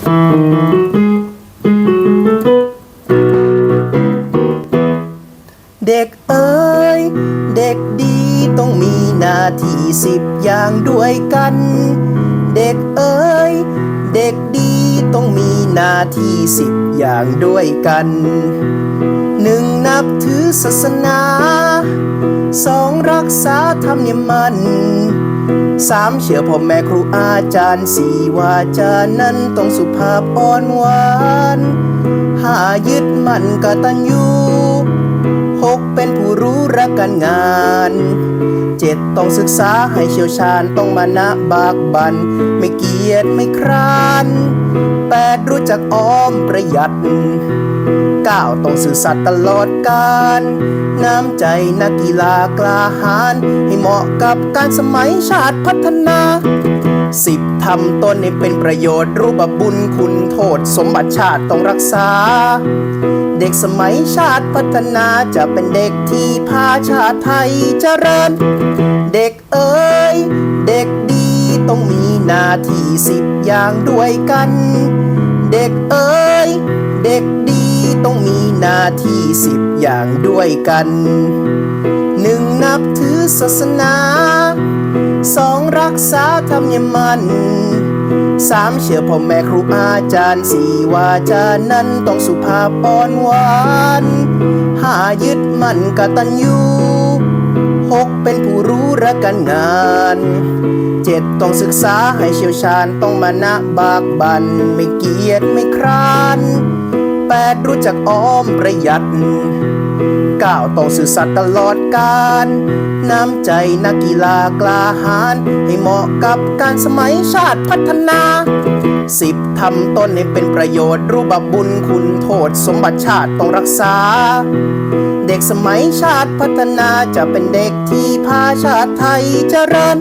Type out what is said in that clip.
เด็กเอ๋ยเด็กดีต้องมีหน้าที่สิบอย่างด้วยกัน เด็กเอ๋ยเด็กดีต้องมีหน้าที่สิบอย่างด้วยกันหนึ่งนับถือศาสนาสองรักษาธรรมเนียมมัน สามเชื่อพ่อแม่ครูอาจารย์สี่วาจานั้นต้องสุภาพอ่อนหวานห้ายึดมั่นกตัญญูหกเป็นผู้รู้รักการงานเจ็ดต้องศึกษาให้เชี่ยวชาญต้องมานะบากบัน ไม่เกียจไม่คร้าน ดรู้จักออมประหยัดก้าต้องสื่อสัตย์ตลอดกาลน้ำใจนักกีฬากล้าหาญให้เหมาะกับการสมัยชาติพัฒนาสิบทำตนให้เป็นประโยชน์รู้บบุญคุณโทษสมบัติชาติต้องรักษา เด็กสมัยชาติพัฒนาจะเป็นเด็กที่พาชาติไทยเจริญ เด็กเอ๋ยเด็กดีต้องมีหน้าที่สิบอย่างด้วยกัน เด็กเอ๋ยเด็กดีต้องมีหน้าที่สิบอย่างด้วยกันหนึ่งนับถือศาสนาสองรักษาธรรมเนียมมันสามเชื่อพ่อแม่ครูอาจารย์สี่วาจานั้นต้องสุภาพอ่อนหวานห้ายึดมั่นกตัญญู หกเป็นผู้รู้รักการงานเจ็ดต้องศึกษาให้เชี่ยวชาญต้องมานะบากบันไม่เกียจไม่คร้านแปดรู้จักออมประหยัด ก้าวต้องสื่อสัตย์ตลอดกาลน้ำใจนักกีฬากล้าหาญให้เหมาะกับการสมัยชาติพัฒนาสิบทำตนให้เป็นประโยชน์ รู้บาปบุญคุณโทษสมบัติชาติต้องรักษา เด็กสมัยชาติพัฒนาจะเป็นเด็กที่พาชาติไทยเจริญ